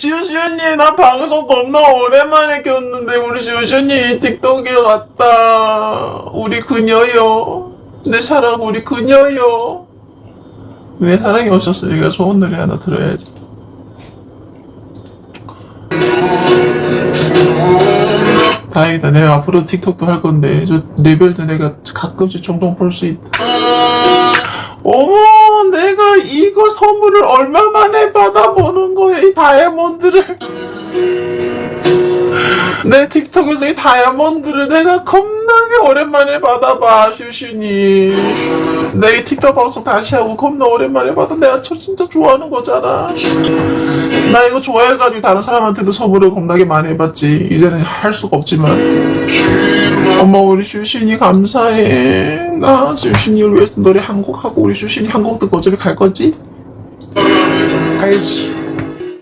시우시우님 나 방송 겁나 오랜만에 켰는데 우리 시우시우님 틱톡에 왔다. 우리 그녀요. 내 사랑 우리 그녀요. 내 사랑이 오셨으니까 좋은 노래 하나 들어야지. 다행이다. 내가 앞으로 틱톡도 할 건데 저 레벨도 내가 가끔씩 종종 볼 수 있다. 어머 이거 선물을 얼마 만에 받아보는 거야 이 다이아몬드를 내 틱톡에서 이 다이아몬드를 내가 겁나게 오랜만에 받아봐 슈슈니 내 틱톡 방송 다시 하고 겁나 오랜만에 받아. 내가 저 진짜 좋아하는 거잖아. 나 이거 좋아해가지고 다른 사람한테도 선물을 겁나게 많이 해봤지. 이제는 할 수가 없지만. 엄마 우리 슈신이 감사해. 나 슈신이를 위해서 노래 한 곡 하고 우리 슈신이 한곡 듣고 어차피 갈 거지? 가야지